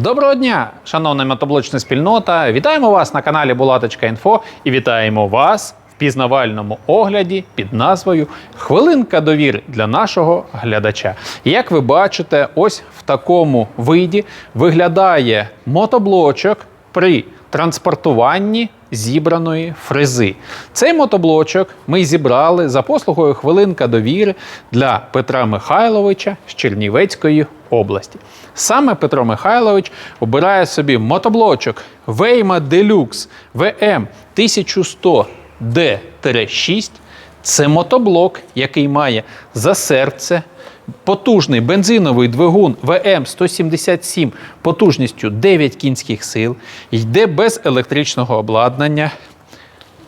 Доброго дня, шановна мотоблочна спільнота! Вітаємо вас на каналі Булаточка.Інфо і вітаємо вас в пізнавальному огляді під назвою Хвилинка довіри для нашого глядача. Як ви бачите, ось в такому виді виглядає мотоблочок при транспортуванні зібраної фрези. Цей мотоблочок ми зібрали за послугою хвилинка довіри для Петра Михайловича з Чернівецької області. Саме Петро Михайлович обирає собі мотоблочок Вейма Deluxe VM 1100 D-6. Це мотоблок, який має за серце потужний бензиновий двигун ВМ-177 потужністю 9 кінських сил, йде без електричного обладнання.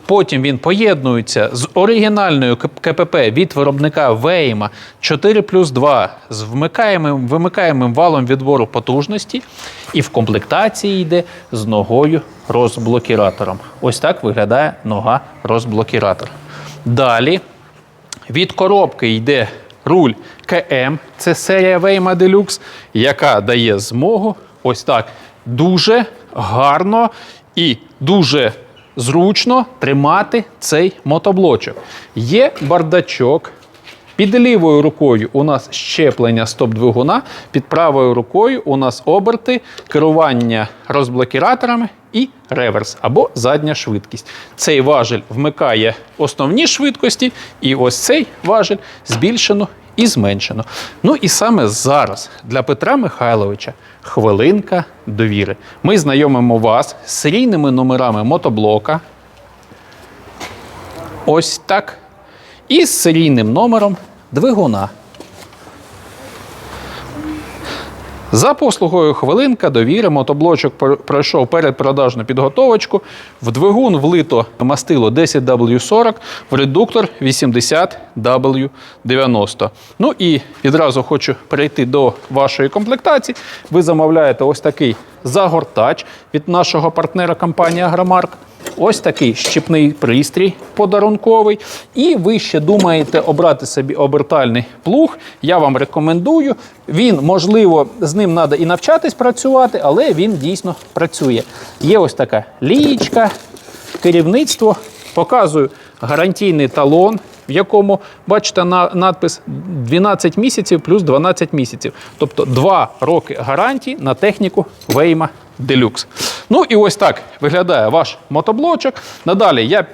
Потім він поєднується з оригінальною КПП від виробника Вейма 4 плюс 2 з вмикаємим, вимикаємим валом відбору потужності, і в комплектації йде з ногою розблокіратором. Ось так виглядає нога розблокіратор. Далі від коробки йде руль КМ, це серія Вейма Deluxe, яка дає змогу ось так дуже гарно і дуже зручно тримати цей мотоблочок. Є бардачок. Під лівою рукою у нас щеплення стоп-двигуна, під правою рукою у нас оберти, керування розблокіраторами і реверс або задня швидкість. Цей важель вмикає основні швидкості, і ось цей важель збільшено і зменшено. Ну і саме зараз для Петра Михайловича хвилинка довіри. Ми знайомимо вас з серійними номерами мотоблока. Ось так. І з серійним номером двигуна. За послугою хвилинка довіри мотоблочок пр- пройшов передпродажну підготовочку. В двигун влито мастило 10W40, в редуктор 80W90. Ну і відразу хочу перейти до вашої комплектації. Ви замовляєте ось такий загортач від нашого партнера компанії Агромарк. Ось такий щепний пристрій подарунковий. І ви ще думаєте обрати собі обертальний плуг. Я вам рекомендую. Він, можливо, з ним треба і навчатись працювати, але він дійсно працює. Є ось така лієчка, керівництво. Показую гарантійний талон, в якому, бачите, на надпис 12 місяців плюс 12 місяців. Тобто 2 роки гарантії на техніку Вейма Deluxe. Ну і ось так виглядає ваш мотоблочок. Надалі я,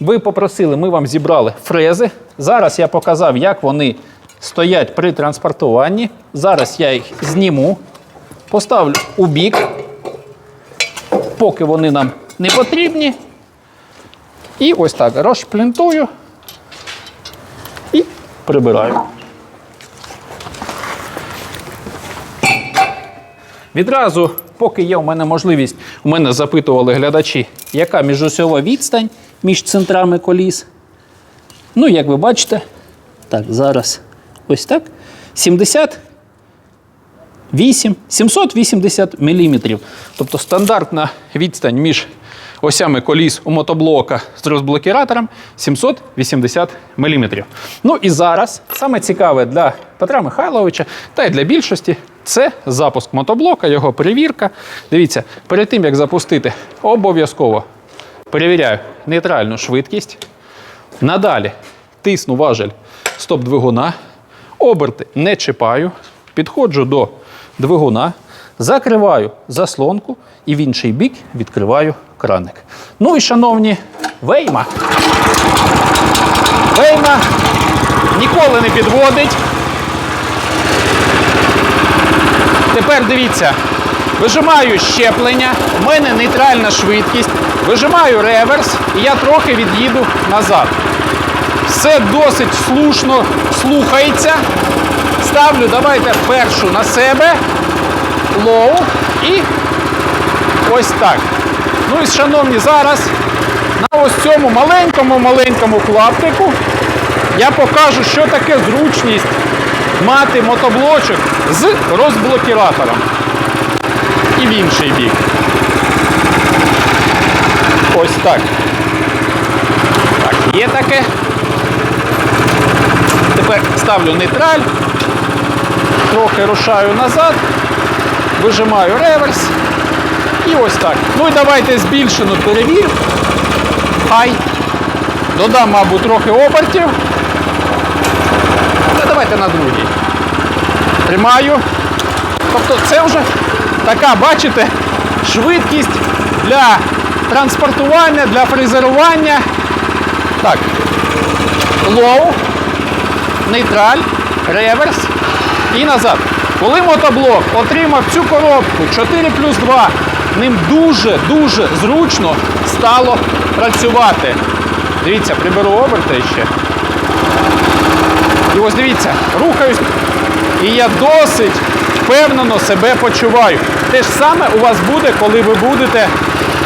ви попросили, ми вам зібрали фрези. Зараз я показав, як вони стоять при транспортуванні. Зараз я їх зніму, поставлю у бік, поки вони нам не потрібні. І ось так розшплінтую і прибираю. Відразу, поки є у мене можливість, у мене запитували глядачі, яка міжосьова відстань між центрами коліс. Ну, як ви бачите, так, зараз ось так. 70 8, 780 мм. Тобто стандартна відстань між осями коліс у мотоблока з розблокіратором 780 мм. Ну і зараз саме цікаве для Петра Михайловича та й для більшості це запуск мотоблока, його перевірка. Дивіться, перед тим як запустити, обов'язково перевіряю нейтральну швидкість. Надалі тисну важель стоп-двигуна, оберти не чіпаю, підходжу до двигуна, закриваю заслонку і в інший бік відкриваю краник. Ну і, шановні, вейма. Вейма ніколи не підводить. Тепер дивіться, вижимаю щеплення, у мене нейтральна швидкість, вижимаю реверс і я трохи від'їду назад. Все досить слушно слухається. Ставлю, давайте першу на себе, лоу і ось так. Ну і шановні, зараз на ось цьому маленькому-маленькому клаптику я покажу, що таке зручність мати мотоблочок з розблокіратором. І в інший бік. Ось так. Так, є таке. Тепер ставлю нейтраль, трохи рушаю назад. Вижимаю реверс. І ось так. Ну і давайте збільшену перевірю. Хай. Додам, мабуть, трохи обертів. Та давайте на другий. Тримаю. Тобто це вже така, бачите, швидкість для транспортування, для фрезерування. Так. Лоу, нейтраль, реверс і назад. Коли мотоблок отримав цю коробку 4 плюс 2, ним дуже-дуже зручно стало працювати. Дивіться, приберу оберти ще. І ось дивіться, рухаюсь, і я досить впевнено себе почуваю. Те ж саме у вас буде, коли ви будете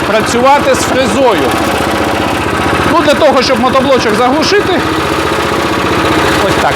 працювати з фрезою. Ну, для того, щоб мотоблочок заглушити, ось так.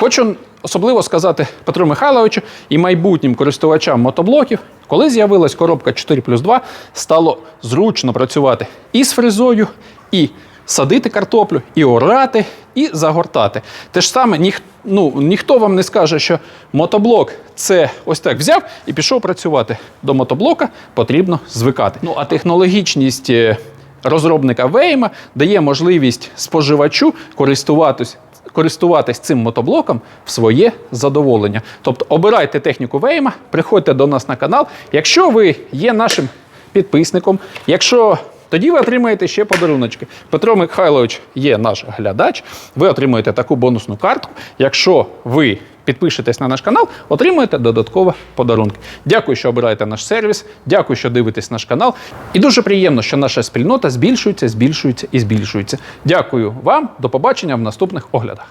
Хочу особливо сказати Петру Михайловичу і майбутнім користувачам мотоблоків, коли з'явилась коробка 4 плюс 2, стало зручно працювати і з фрезою, і садити картоплю, і орати, і загортати. Те ж саме ніх, ну, ніхто вам не скаже, що мотоблок це ось так взяв і пішов працювати. До мотоблока потрібно звикати. Ну а технологічність. е, Розробника Вейма дає можливість споживачу користуватись користуватись цим мотоблоком в своє задоволення. Тобто обирайте техніку Вейма, приходьте до нас на канал. Якщо ви є нашим підписником, якщо тоді ви отримаєте ще подаруночки. Петро Михайлович є наш глядач. Ви отримуєте таку бонусну картку. Якщо ви підпишетесь на наш канал, отримуєте додаткові подарунки. Дякую, що обираєте наш сервіс. Дякую, що дивитесь наш канал. І дуже приємно, що наша спільнота збільшується, збільшується і збільшується. Дякую вам. До побачення в наступних оглядах.